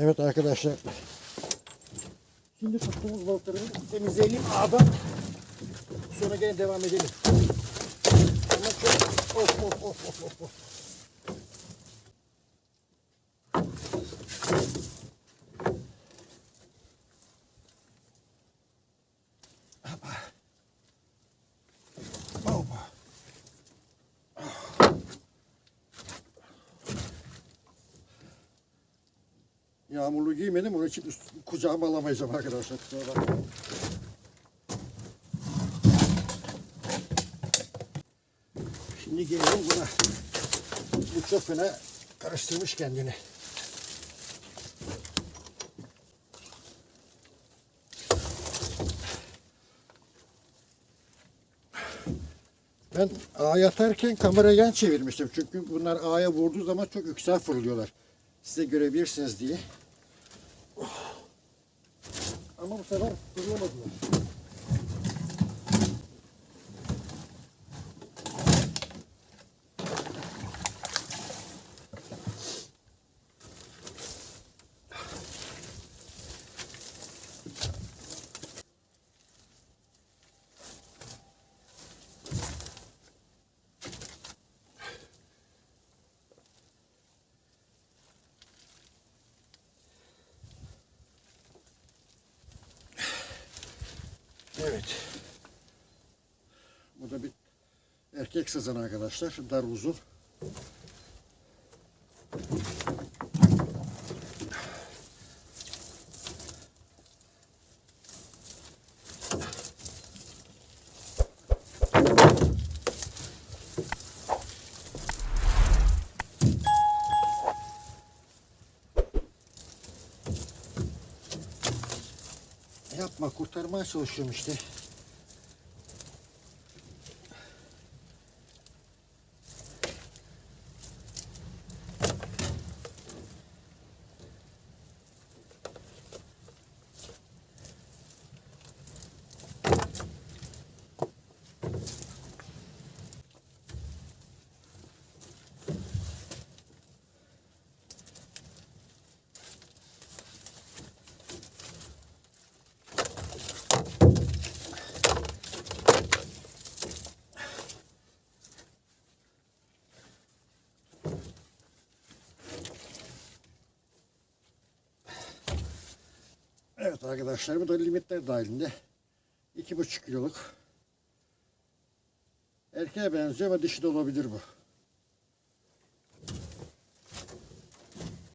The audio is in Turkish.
Evet arkadaşlar. Şimdi tuttuğumuz balıkları temizleyelim ağdan. Sonra gene devam edelim. Ama çok of of of of of. Yağmurlu giymedim onun için üst, kucağıma alamayacağım arkadaşlar. Kusura. Şimdi gelelim buna. Bu çok fena karıştırmış kendini. Ben ağ atarken kamerayı yan çevirmiştim. Çünkü bunlar ağa vurduğu zaman çok yüksek fırlıyorlar. Size görebilirsiniz diye. Ama bu sefer fırlamadılar. Evet. Bu da bir erkek sazan arkadaşlar. Dar uzun. Yapma kurtarmaya çalışıyorum işte. Evet arkadaşlar bu da limitler dahilinde. 2,5 kiloluk. Erkeğe benziyor ama dişi de olabilir bu.